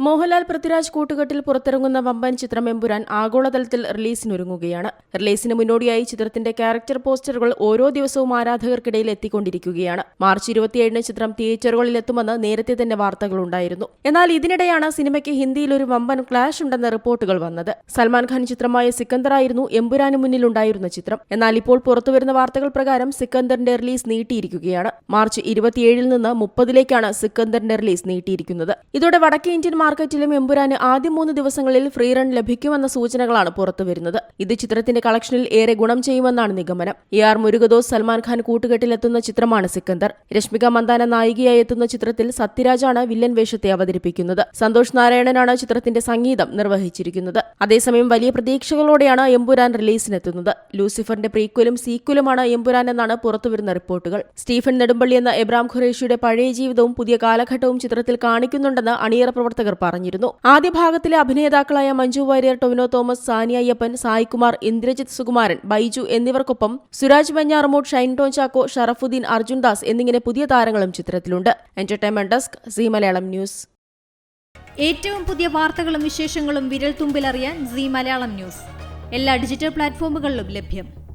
മോഹൻലാൽ പൃഥ്വിരാജ് കൂട്ടുകെട്ടിൽ പുറത്തിറങ്ങുന്ന വമ്പൻ ചിത്രം എമ്പുരാൻ ആഗോളതലത്തിൽ റിലീസിനൊരുങ്ങുകയാണ്. റിലീസിന് മുന്നോടിയായി ചിത്രത്തിന്റെ ക്യാരക്ടർ പോസ്റ്ററുകൾ ഓരോ ദിവസവും ആരാധകർക്കിടയിൽ എത്തിക്കൊണ്ടിരിക്കുകയാണ്. മാർച്ച് ഇരുപത്തിയേഴിന് ചിത്രം തിയേറ്ററുകളിൽ എത്തുമെന്ന് നേരത്തെ തന്നെ വാർത്തകളുണ്ടായിരുന്നു. എന്നാൽ ഇതിനിടെയാണ് സിനിമയ്ക്ക് ഹിന്ദിയിൽ ഒരു വമ്പൻ ക്ലാഷ് ഉണ്ടെന്ന റിപ്പോർട്ടുകൾ വന്നത്. സൽമാൻ ഖാൻ ചിത്രമായ സിക്കന്ദറായിരുന്നു എമ്പുരാന് മുന്നിലുണ്ടായിരുന്ന ചിത്രം. എന്നാൽ ഇപ്പോൾ പുറത്തുവരുന്ന വാർത്തകൾ പ്രകാരം സിക്കന്ദറിന്റെ റിലീസ് നീട്ടിയിരിക്കുകയാണ്. മാർച്ച് ഇരുപത്തിയേഴിൽ നിന്ന് മുപ്പതിലേക്കാണ് സിക്കന്ദറിന്റെ റിലീസ് നീട്ടിയിരിക്കുന്നത്. ഇതോടെ വടക്കേ ഇന്ത്യൻ മാർക്കറ്റിലും എമ്പുരാന് ആദ്യ മൂന്ന് ദിവസങ്ങളിൽ ഫ്രീ റൺ ലഭിക്കുമെന്ന സൂചനകളാണ് പുറത്തുവരുന്നത് ഇത് ചിത്രത്തിന്റെ കളക്ഷനിൽ ഏറെ ഗുണം ചെയ്യുമെന്നാണ് നിഗമനം. എ ആർ മുരുകദോസ് സൽമാൻ ഖാൻ കൂട്ടുകെട്ടിലെത്തുന്ന ചിത്രമാണ് സിക്കന്ദർ. രശ്മിക മന്ദാന നായികയായി എത്തുന്ന ചിത്രത്തിൽ സത്യരാജാണ് വില്ലൻ വേഷത്തെ അവതരിപ്പിക്കുന്നത്. സന്തോഷ് നാരായണനാണ് ചിത്രത്തിന്റെ സംഗീതം നിർവഹിച്ചിരിക്കുന്നത്. അതേസമയം വലിയ പ്രതീക്ഷകളോടെയാണ് എമ്പുരാൻ റിലീസിനെത്തുന്നത്. ലൂസിഫറിന്റെ പ്രീക്വലും സീക്വലുമാണ് എമ്പുരാൻ എന്നാണ് പുറത്തുവരുന്ന റിപ്പോർട്ടുകൾ. സ്റ്റീഫൻ നെടുമ്പള്ളി എന്ന എബ്രാം ഖുറേഷിയുടെ പഴയ ജീവിതവും പുതിയ കാലഘട്ടവും ചിത്രത്തിൽ കാണിക്കുന്നുണ്ടെന്ന് അണിയറ പ്രവർത്തകർ പറഞ്ഞിരുന്നു. ആദ്യ ഭാഗത്തിലെ അഭിനേതാക്കളായ മഞ്ജു വാര്യർ ടൊവിനോ തോമസ് സാനിയ അയ്യപ്പൻ സായികുമാർ ഇന്ദ്രജിത് സുകുമാരൻ ബൈജു എന്നിവർക്കൊപ്പം സുരാജ് മഞ്ഞാർമോട്ട് ഷൈൻ ടോൺ ചാക്കോ ഷറഫുദ്ദീൻ അർജുൻ ദാസ് എന്നിങ്ങനെ പുതിയ താരങ്ങളും ചിത്രത്തിലുണ്ട്. Entertainment desk Zee Malayalam News. ഏറ്റവും പുതിയ വാർത്തകളും വിശേഷങ്ങളും വിരൽ തുമ്പിലറിയാൻ സി മലയാളം ന്യൂസ്. എല്ലാ ഡിജിറ്റൽ പ്ലാറ്റ്ഫോമുകളിലും ലഭ്യം.